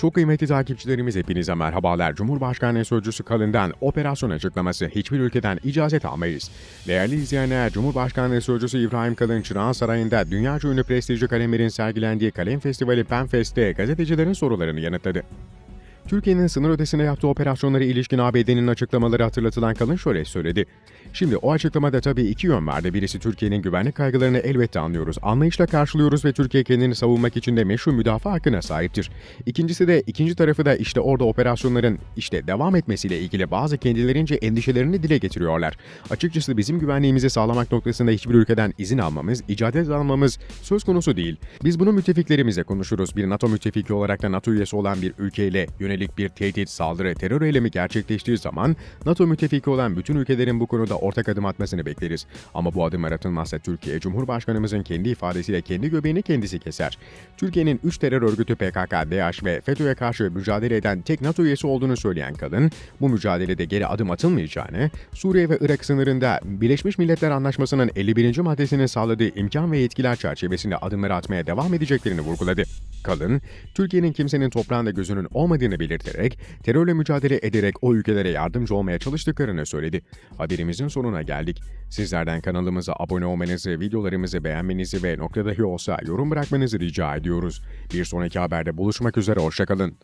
Çok kıymetli takipçilerimiz hepinize merhabalar. Cumhurbaşkanı Sözcüsü Kalın'dan operasyon açıklaması hiçbir ülkeden icazet almayız. Değerli izleyenler, Cumhurbaşkanı Sözcüsü İbrahim Kalın Çırağan Sarayı'nda dünyaca ünlü prestijli kalemlerin sergilendiği Kalem Festivali Penfest'te gazetecilerin sorularını yanıtladı. Türkiye'nin sınır ötesine yaptığı operasyonlara ilişkin ABD'nin açıklamaları hatırlatılan Kalın şöyle söyledi. Şimdi o açıklamada tabii iki yön vardı. Birisi Türkiye'nin güvenlik kaygılarını elbette anlıyoruz. Anlayışla karşılıyoruz ve Türkiye kendini savunmak için de meşru müdafaa hakkına sahiptir. İkincisi de ikinci tarafı da işte orada operasyonların işte devam etmesiyle ilgili bazı kendilerince endişelerini dile getiriyorlar. Açıkçası bizim güvenliğimizi sağlamak noktasında hiçbir ülkeden izin almamız, icazet almamız söz konusu değil. Biz bunu müttefiklerimizle konuşuruz. Bir NATO müttefiki olarak da NATO üyesi olan bir ülkeyle yönelik bir tehdit, saldırı, terör eylemi gerçekleştiği zaman NATO müttefiki olan bütün ülkelerin bu konuda ortak adım atmasını bekleriz. Ama bu adımlar atılmazsa Türkiye, Cumhurbaşkanımızın kendi ifadesiyle kendi göbeğini kendisi keser. Türkiye'nin 3 terör örgütü PKK, DAEŞ ve FETÖ'ye karşı mücadele eden tek NATO üyesi olduğunu söyleyen kadın, bu mücadelede geri adım atılmayacağını, Suriye ve Irak sınırında Birleşmiş Milletler Anlaşması'nın 51. maddesinin sağladığı imkan ve yetkiler çerçevesinde adımları atmaya devam edeceklerini vurguladı. Kalın, Türkiye'nin kimsenin toprağında gözünün olmadığını belirterek, terörle mücadele ederek o ülkelere yardımcı olmaya çalıştıklarını söyledi. Haberimizin sonuna geldik. Sizlerden kanalımıza abone olmanızı, videolarımızı beğenmenizi ve nokta dahi olsa yorum bırakmanızı rica ediyoruz. Bir sonraki haberde buluşmak üzere, hoşçakalın.